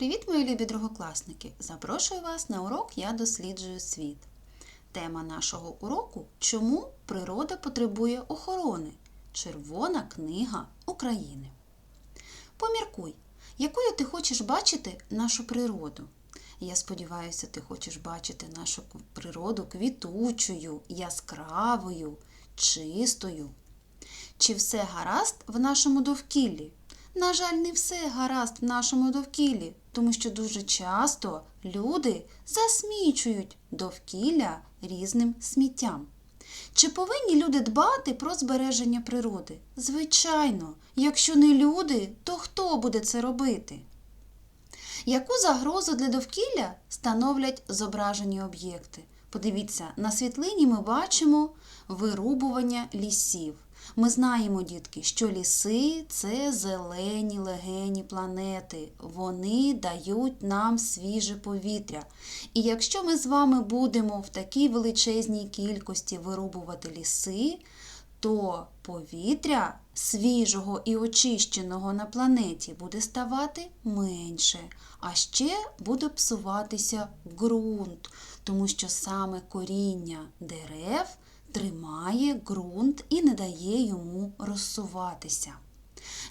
Привіт, мої любі другокласники! Запрошую вас на урок Я досліджую світ. Тема нашого уроку Чому природа потребує охорони? Червона книга України. Поміркуй, якою ти хочеш бачити нашу природу. Я сподіваюся, ти хочеш бачити нашу природу квітучою, яскравою, чистою. Чи все гаразд в нашому довкіллі? На жаль, не все гаразд в нашому довкіллі, тому що дуже часто люди засмічують довкілля різним сміттям. Чи повинні люди дбати про збереження природи? Звичайно, якщо не люди, то хто буде це робити? Яку загрозу для довкілля становлять зображені об'єкти? Подивіться, на світлині ми бачимо вирубування лісів. Ми знаємо, дітки, що ліси це зелені легені планети. Вони дають нам свіже повітря. І якщо ми з вами будемо в такій величезній кількості вирубувати ліси, то повітря свіжого і очищеного на планеті буде ставати менше, а ще буде псуватися ґрунт, тому що саме коріння дерев тримає ґрунт і не дає йому розсуватися.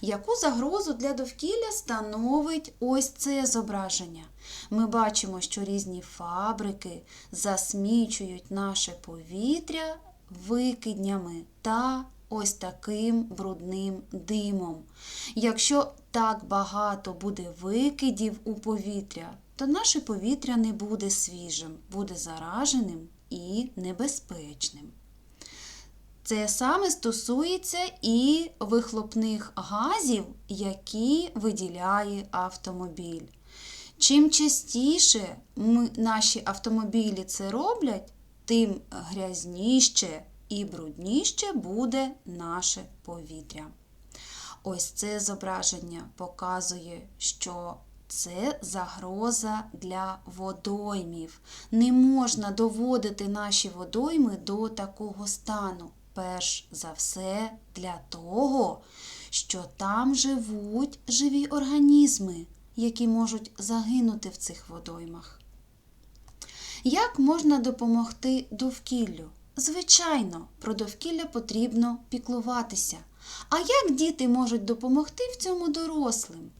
Яку загрозу для довкілля становить ось це зображення? Ми бачимо, що різні фабрики засмічують наше повітря викиднями та ось таким брудним димом. Якщо так багато буде викидів у повітря, то наше повітря не буде свіжим, буде зараженим і небезпечним. Це саме стосується і вихлопних газів, які виділяє автомобіль. Чим частіше ми, наші автомобілі це роблять, тим грязніше і брудніше буде наше повітря. Ось це зображення показує, що це загроза для водоймів. Не можна доводити наші водойми до такого стану. Перш за все для того, що там живуть живі організми, які можуть загинути в цих водоймах. Як можна допомогти довкіллю? Звичайно, про довкілля потрібно піклуватися. А як діти можуть допомогти в цьому дорослим?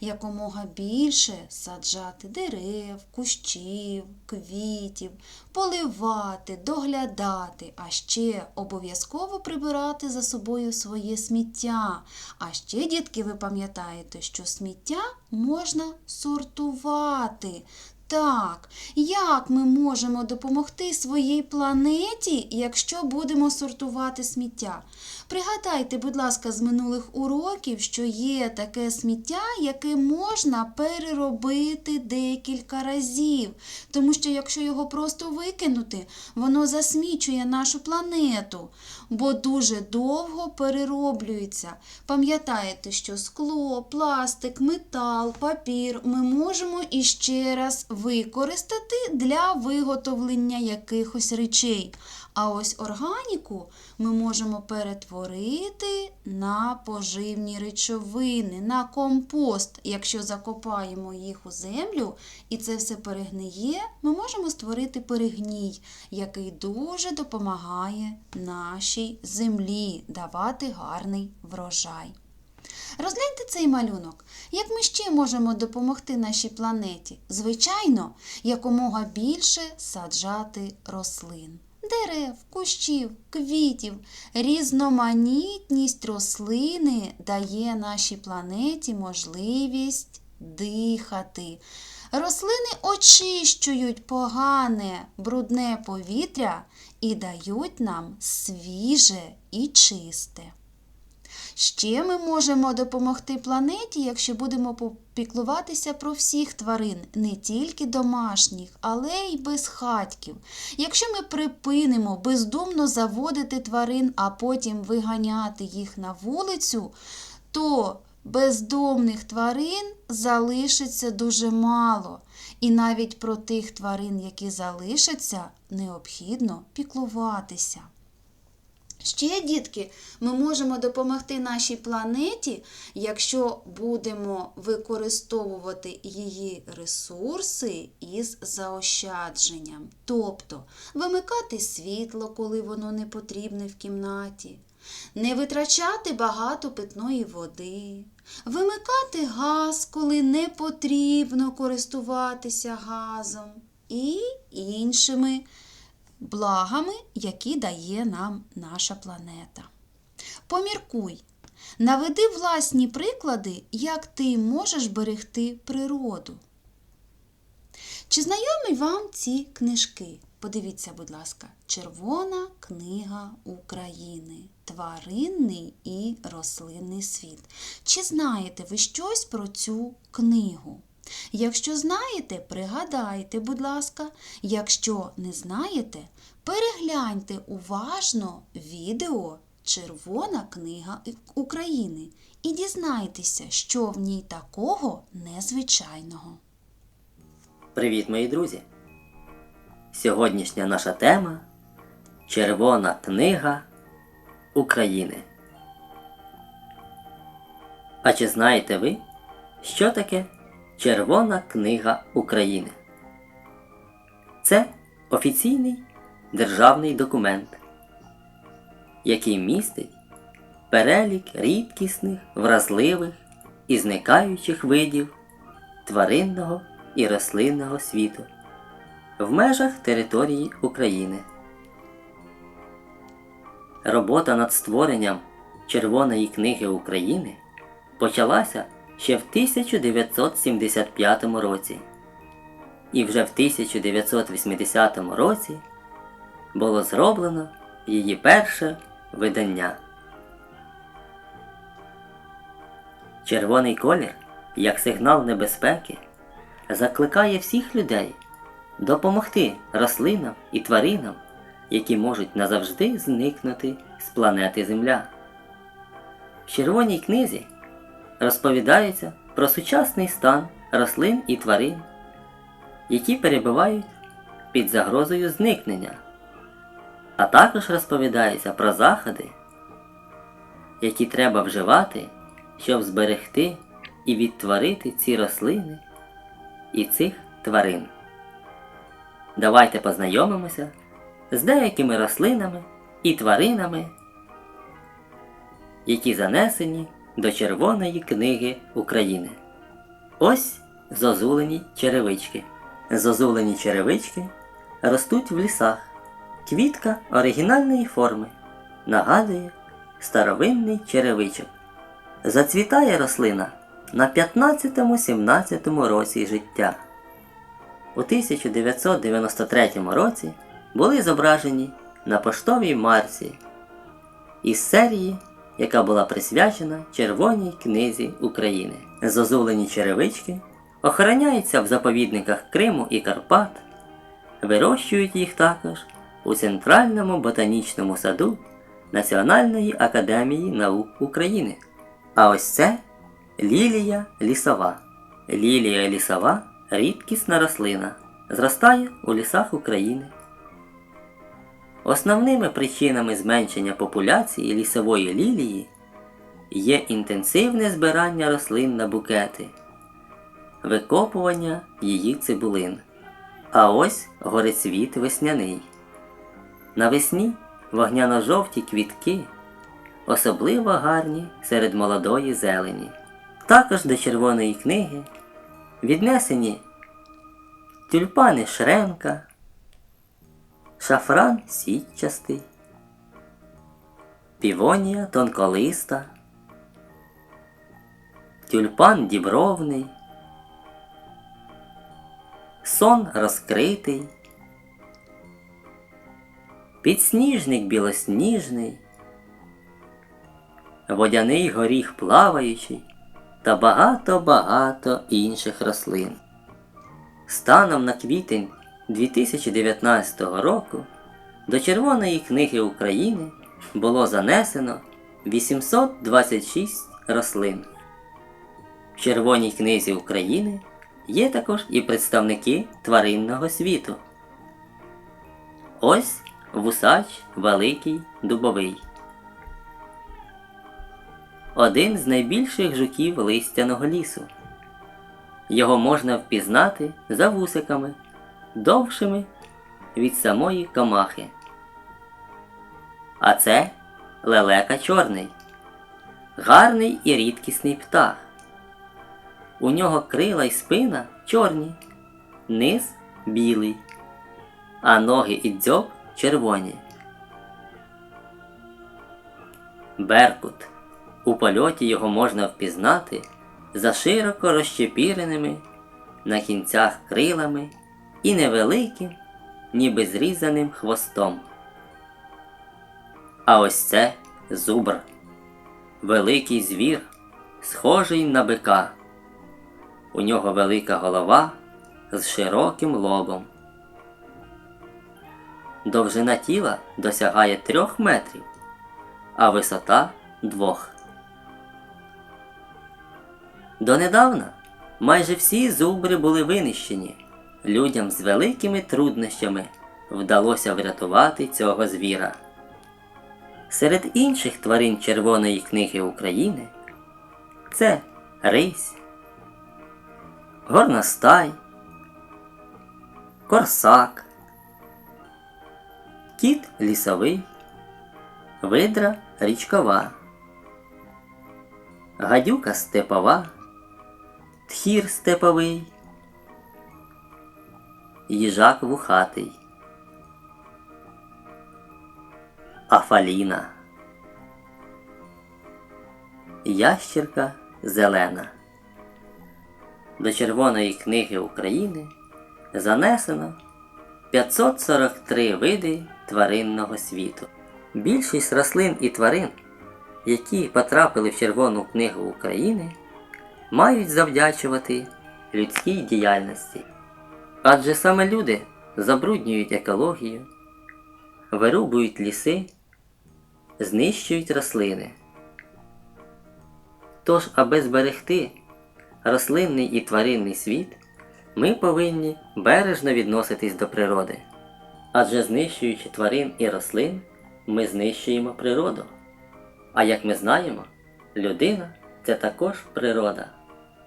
Якомога більше саджати дерев, кущів, квітів, поливати, доглядати, а ще обов'язково прибирати за собою своє сміття. А ще, дітки, ви пам'ятаєте, що сміття можна сортувати. Так, як ми можемо допомогти своїй планеті, якщо будемо сортувати сміття? Пригадайте, будь ласка, з минулих уроків, що є таке сміття, яке можна переробити декілька разів. Тому що якщо його просто викинути, воно засмічує нашу планету, бо дуже довго перероблюється. Пам'ятаєте, що скло, пластик, метал, папір ми можемо іще раз використати для виготовлення якихось речей. А ось органіку ми можемо перетворити на поживні речовини, на компост. Якщо закопаємо їх у землю і це все перегниє, ми можемо створити перегній, який дуже допомагає нашій землі давати гарний врожай. Розгляньте цей малюнок. Як ми ще можемо допомогти нашій планеті? Звичайно, якомога більше саджати рослин. Дерев, кущів, квітів, різноманітність рослини дає нашій планеті можливість дихати. Рослини очищують погане, брудне повітря і дають нам свіже і чисте. Ще ми можемо допомогти планеті, якщо будемо попіклуватися про всіх тварин, не тільки домашніх, але й безхатьків. Якщо ми припинимо бездумно заводити тварин, а потім виганяти їх на вулицю, то бездомних тварин залишиться дуже мало. І навіть про тих тварин, які залишаться, необхідно піклуватися. Ще, дітки, ми можемо допомогти нашій планеті, якщо будемо використовувати її ресурси із заощадженням. Тобто вимикати світло, коли воно не потрібне в кімнаті, не витрачати багато питної води, вимикати газ, коли не потрібно користуватися газом, і іншими благами, які дає нам наша планета. Поміркуй, наведи власні приклади, як ти можеш берегти природу. Чи знайомі вам ці книжки? Подивіться, будь ласка, Червона книга України, Тваринний і рослинний світ. Чи знаєте ви щось про цю книгу? Якщо знаєте, пригадайте, будь ласка. Якщо не знаєте, перегляньте уважно відео Червона книга України і дізнайтеся, що в ній такого незвичайного. Привіт, мої друзі! Сьогоднішня наша тема Червона книга України. А чи знаєте ви, що таке Червона книга України? Це офіційний державний документ, який містить перелік рідкісних, вразливих і зникаючих видів тваринного і рослинного світу в межах території України. Робота над створенням Червоної книги України почалася ще в 1975 році, і вже в 1980 році було зроблено її перше видання. Червоний колір, як сигнал небезпеки, закликає всіх людей допомогти рослинам і тваринам, які можуть назавжди зникнути з планети Земля. В Червоній книзі розповідається про сучасний стан рослин і тварин, які перебувають під загрозою зникнення, а також розповідається про заходи, які треба вживати, щоб зберегти і відтворити ці рослини і цих тварин. Давайте познайомимося з деякими рослинами і тваринами, які занесені до Червоної книги України. Ось зозулені черевички. Зозулені черевички ростуть в лісах. Квітка оригінальної форми нагадує старовинний черевичок. Зацвітає рослина на 15-17 році життя. У 1993 році були зображені на поштовій марці із серії, яка була присвячена Червоній книзі України. Зозулені черевички охороняються в заповідниках Криму і Карпат, вирощують їх також у Центральному ботанічному саду Національної академії наук України. А ось це лілія лісова. Лілія лісова рідкісна рослина, зростає у лісах України. Основними причинами зменшення популяції лісової лілії є інтенсивне збирання рослин на букети, викопування її цибулин. А ось горецвіт весняний. Навесні вогняно-жовті квітки особливо гарні серед молодої зелені. Також до червоної книги віднесені тюльпани шренка, шафран сітчастий, півонія тонколиста, тюльпан дібровний, сон розкритий, підсніжник білосніжний, водяний горіх плаваючий та багато-багато інших рослин. Станом на квітень 2019 року до Червоної книги України було занесено 826 рослин. В Червоній книзі України є також і представники тваринного світу. Ось вусач великий дубовий. один з найбільших жуків листяного лісу. Його можна впізнати за вусиками, довшими від самої камахи. А це лелека чорний, гарний і рідкісний птах. У нього крила й спина чорні, низ білий, а ноги і дзьоб червоні. Беркут. У польоті його можна впізнати за широко розщепіреними на кінцях крилами і невеликим, ніби зрізаним хвостом. А ось це зубр, великий звір, схожий на бика. У нього велика голова з широким лобом. Довжина тіла досягає трьох метрів, а висота двох. Донедавна майже всі зубри були винищені. Людям з великими труднощами вдалося врятувати цього звіра. Серед інших тварин Червоної книги України це рись, горностай, корсак, кіт лісовий, видра річкова, гадюка степова, тхір степовий, їжак вухатий, афаліна, ящірка зелена. До Червоної книги України занесено 543 види тваринного світу. Більшість рослин і тварин, які потрапили в Червону книгу України, мають завдячувати людській діяльності. Адже саме люди забруднюють екологію, вирубують ліси, знищують рослини. Тож, аби зберегти рослинний і тваринний світ, ми повинні бережно відноситись до природи. Адже знищуючи тварин і рослин, ми знищуємо природу. А як ми знаємо, людина це також природа.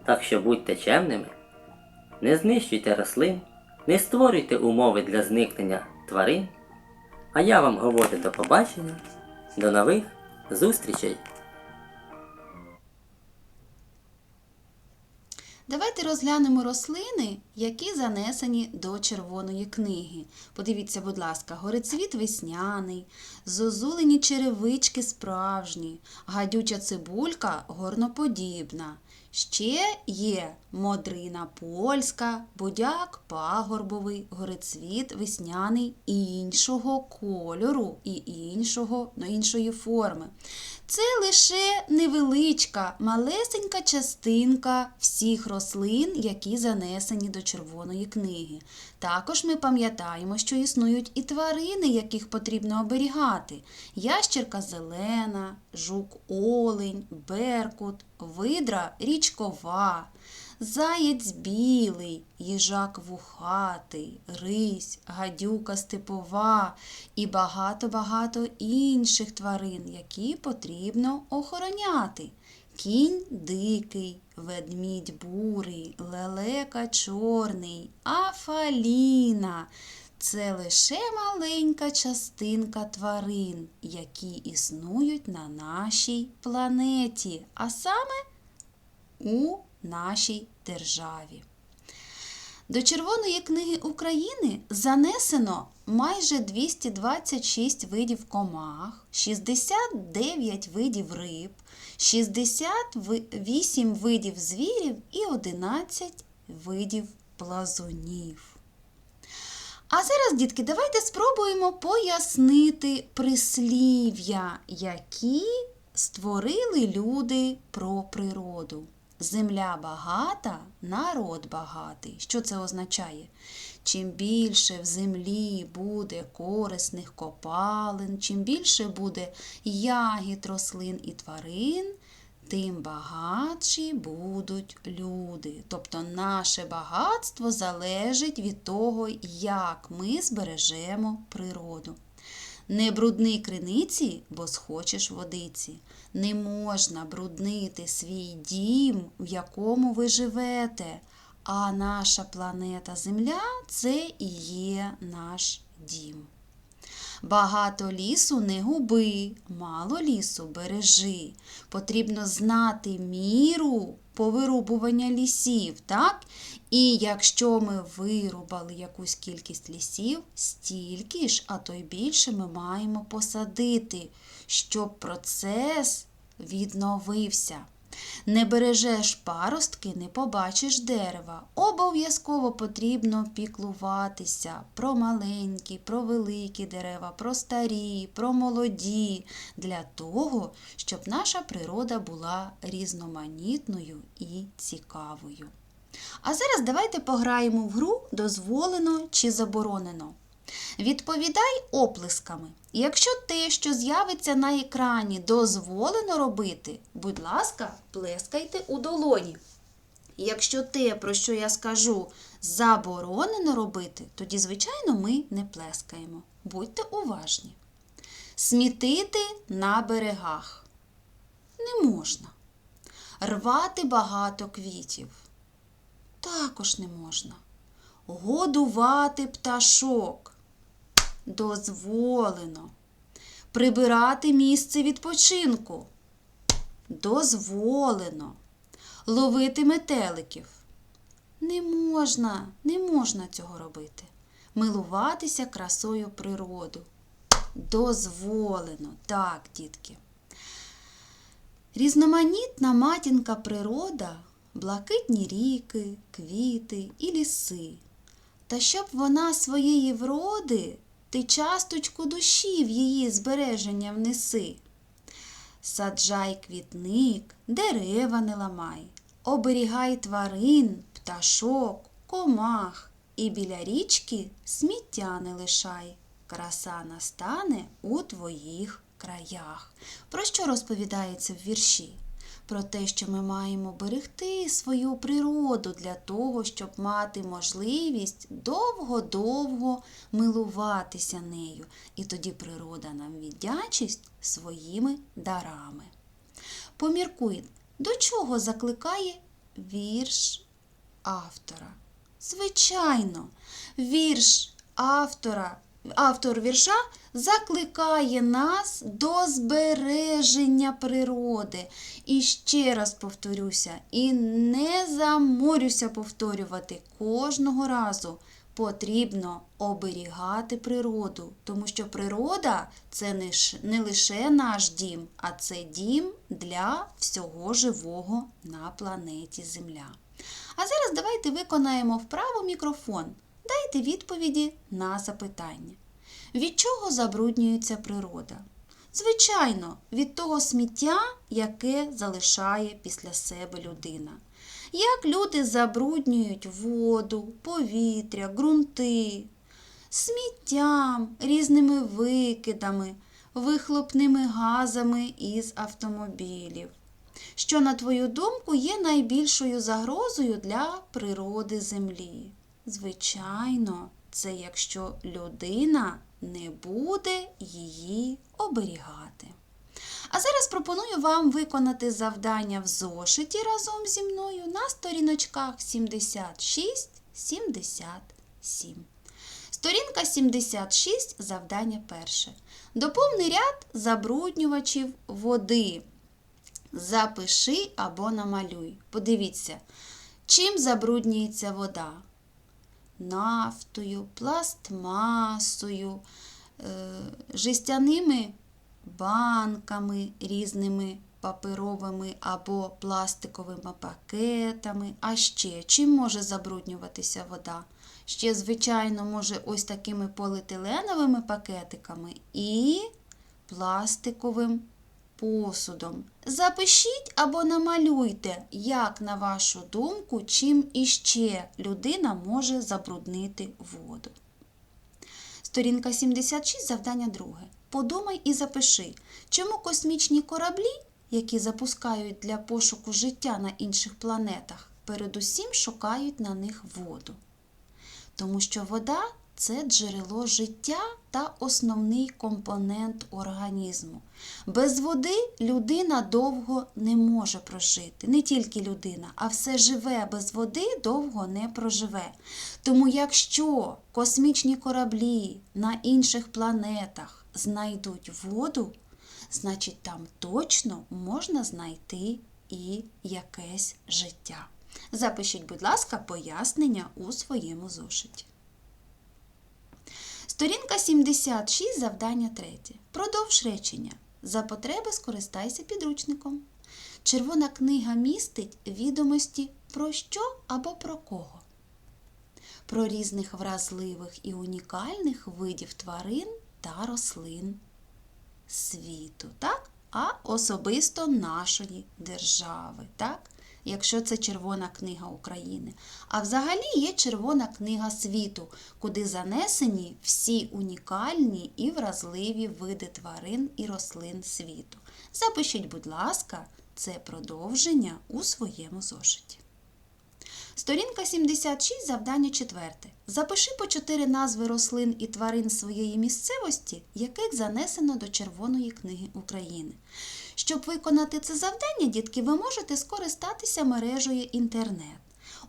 Так що будьте чемними, не знищуйте рослин, не створюйте умови для зникнення тварин. А я вам говорю до побачення, до нових зустрічей! Давайте розглянемо рослини, які занесені до червоної книги. Подивіться, будь ласка, горецвіт весняний, зозулені черевички справжні, гадюча цибулька горноподібна. Ще є модрина польська, будяк пагорбовий, горецвіт весняний іншого кольору і іншого, ну, іншої форми. Це лише невеличка, малесенька частинка всіх рослин, які занесені до червоної книги. Також ми пам'ятаємо, що існують і тварини, яких потрібно оберігати: ящерка зелена, жук олень, беркут, видра річкова. Заєць білий, їжак вухатий, рись, гадюка степова і багато-багато інших тварин, які потрібно охороняти. Кінь дикий, ведмідь бурий, лелека чорний, афаліна. Це лише маленька частинка тварин, які існують на нашій планеті, а саме у нашій державі. До Червоної книги України занесено майже 226 видів комах, 69 видів риб, 68 видів звірів і 11 видів плазунів. А зараз, дітки, давайте спробуємо пояснити прислів'я, які створили люди про природу. Земля багата, народ багатий. Що це означає? Чим більше в землі буде корисних копалин, чим більше буде ягід, рослин і тварин, тим багатші будуть люди. Тобто наше багатство залежить від того, як ми збережемо природу. Не брудни криниці, бо схочеш водиці. Не можна бруднити свій дім, в якому ви живете. А наша планета Земля це і є наш дім. Багато лісу не губи, мало лісу бережи. Потрібно знати міру повирубування лісів, так? І якщо ми вирубали якусь кількість лісів, стільки ж, а то й більше ми маємо посадити, щоб процес відновився. Не бережеш паростки, не побачиш дерева. Обов'язково потрібно піклуватися про маленькі, про великі дерева, про старі, про молоді, для того, щоб наша природа була різноманітною і цікавою. А зараз давайте пограємо в гру дозволено чи заборонено. Відповідай оплесками. Якщо те, що з'явиться на екрані, дозволено робити, будь ласка, плескайте у долоні. Якщо те, про що я скажу, заборонено робити, тоді, звичайно, ми не плескаємо. Будьте уважні. Смітити на берегах не можна. Рвати багато квітів також не можна. Годувати пташок дозволено. Прибирати місце відпочинку дозволено. Ловити метеликів не можна, не можна цього робити. Милуватися красою природу дозволено. Так, дітки. Різноманітна матінка природа, блакитні ріки, квіти і ліси. Та щоб вона своєї вроди, ти часточку душі в її збереження внеси. Саджай квітник, дерева не ламай, оберігай тварин, пташок, комах, і біля річки сміття не лишай. Краса настане у твоїх краях. Про що розповідається в вірші? Про те, що ми маємо берегти свою природу для того, щоб мати можливість довго-довго милуватися нею. І тоді природа нам віддячить своїми дарами. Поміркуй, до чого закликає вірш автора? Звичайно, вірш автора, автор вірша закликає нас до збереження природи. І ще раз повторюся, і не заморюся повторювати кожного разу. Потрібно оберігати природу, тому що природа це не, лише наш дім, а це дім для всього живого на планеті Земля. А зараз давайте виконаємо вправо мікрофон. Дайте відповіді на запитання. Від чого забруднюється природа? Звичайно, від того сміття, яке залишає після себе людина. Як люди забруднюють воду, повітря, ґрунти, сміттям, різними викидами, вихлопними газами із автомобілів. Що, на твою думку, є найбільшою загрозою для природи Землі? Звичайно, це якщо людина не буде її оберігати. А зараз пропоную вам виконати завдання в зошиті разом зі мною на сторіночках 76-77. Сторінка 76, завдання перше. Доповни ряд забруднювачів води. Запиши або намалюй. Подивіться, чим забруднюється вода? Нафтою, пластмасою, е, жестяними банками, різними паперовими або пластиковими пакетами. А ще чим може забруднюватися вода? Ще, звичайно, може ось такими поліетиленовими пакетиками і пластиковим посудом. Запишіть або намалюйте, як, на вашу думку, чим іще людина може забруднити воду. Сторінка 76, завдання друге. Подумай і запиши, чому космічні кораблі, які запускають для пошуку життя на інших планетах, передусім шукають на них воду. Тому що вода це джерело життя та основний компонент організму. Без води людина довго не може прожити. Не тільки людина, а все живе без води довго не проживе. Тому якщо космічні кораблі на інших планетах знайдуть воду, значить там точно можна знайти і якесь життя. Запишіть, будь ласка, пояснення у своєму зошиті. Сторінка 76, завдання 3. Продовж речення. За потреби скористайся підручником. Червона книга містить відомості про що або про кого. Про різних вразливих і унікальних видів тварин та рослин світу, так? а особисто нашої держави, так? Якщо це Червона книга України. А взагалі є Червона книга світу, куди занесені всі унікальні і вразливі види тварин і рослин світу. Запишіть, будь ласка, це продовження у своєму зошиті. Сторінка 76, завдання 4. Запиши по чотири назви рослин і тварин своєї місцевості, яких занесено до Червоної книги України. Щоб виконати це завдання, дітки, ви можете скористатися мережею інтернет.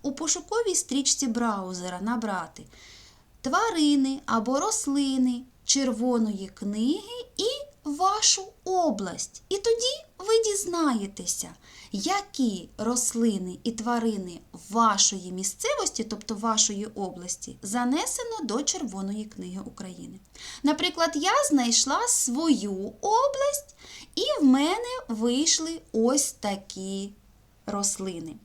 У пошуковій стрічці браузера набрати тварини або рослини Червоної книги і вашу область. І тоді ви дізнаєтеся, які рослини і тварини вашої місцевості, тобто вашої області, занесено до Червоної книги України. Наприклад, я знайшла свою область, і в мене вийшли ось такі рослини.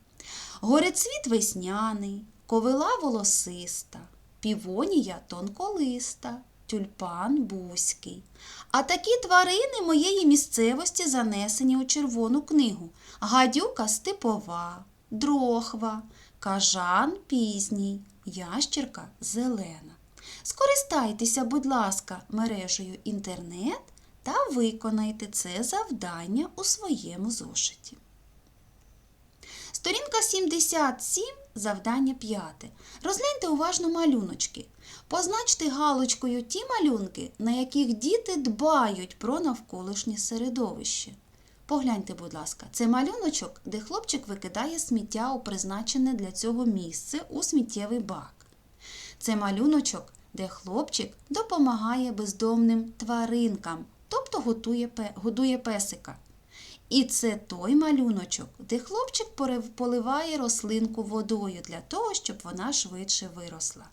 Горецвіт весняний, ковила волосиста, півонія тонколиста, тюльпан бузький. А такі тварини моєї місцевості занесені у Червону книгу. Гадюка степова, дрохва, кажан пізній, ящірка зелена. Скористайтеся, будь ласка, мережею інтернет та виконайте це завдання у своєму зошиті. Сторінка 77, завдання 5. Розгляньте уважно малюночки. Позначте галочкою ті малюнки, на яких діти дбають про навколишнє середовище. Погляньте, будь ласка, це малюночок, де хлопчик викидає сміття у призначене для цього місце у сміттєвий бак. Це малюночок, де хлопчик допомагає бездомним тваринкам, тобто готує, годує песика. І це той малюночок, де хлопчик поливає рослинку водою для того, щоб вона швидше виросла.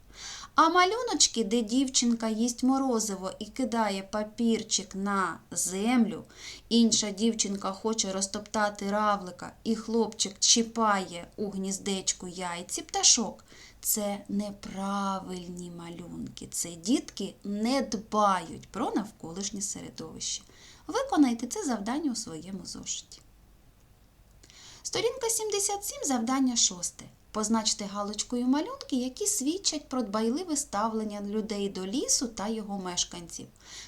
А малюночки, де дівчинка їсть морозиво і кидає папірчик на землю, інша дівчинка хоче розтоптати равлика, і хлопчик чіпає у гніздечку яйці пташок. Це неправильні малюнки. Це дітки не дбають про навколишнє середовище. Виконайте це завдання у своєму зошиті. Сторінка 77, завдання 6. Позначте галочкою малюнки, які свідчать про дбайливе ставлення людей до лісу та його мешканців.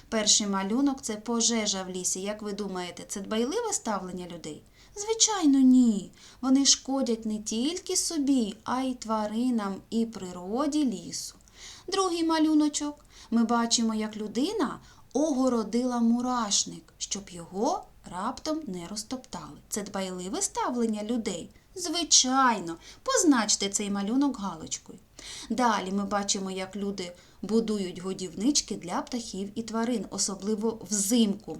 Перший малюнок це пожежа в лісі. Як ви думаєте, це дбайливе ставлення людей? Звичайно, ні. Вони шкодять не тільки собі, а й тваринам і природі лісу. Другий малюночок. Ми бачимо, як людина огородила мурашник, щоб його раптом не розтоптали. Це дбайливе ставлення людей. Звичайно, позначте цей малюнок галочкою. Далі ми бачимо, як люди будують годівнички для птахів і тварин, особливо взимку.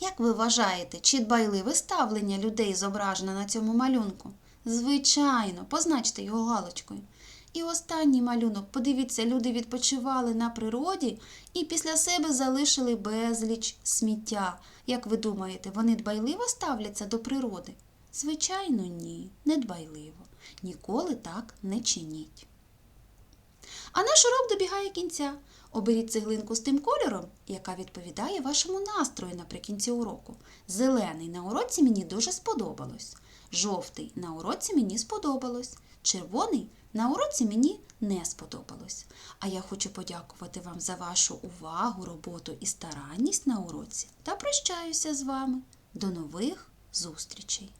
Як ви вважаєте, чи дбайливе ставлення людей зображено на цьому малюнку? Звичайно, позначте його галочкою. І останній малюнок. Подивіться, люди відпочивали на природі і після себе залишили безліч сміття. Як ви думаєте, вони дбайливо ставляться до природи? Звичайно, ні, не дбайливо. Ніколи так не чиніть. А наш урок добігає кінця. Оберіть цеглинку з тим кольором, яка відповідає вашому настрою наприкінці уроку. Зелений на уроці мені дуже сподобалось. Жовтий на уроці мені сподобалось. Червоний на уроці мені не сподобалось. А я хочу подякувати вам за вашу увагу, роботу і старанність на уроці та прощаюся з вами. До нових зустрічей!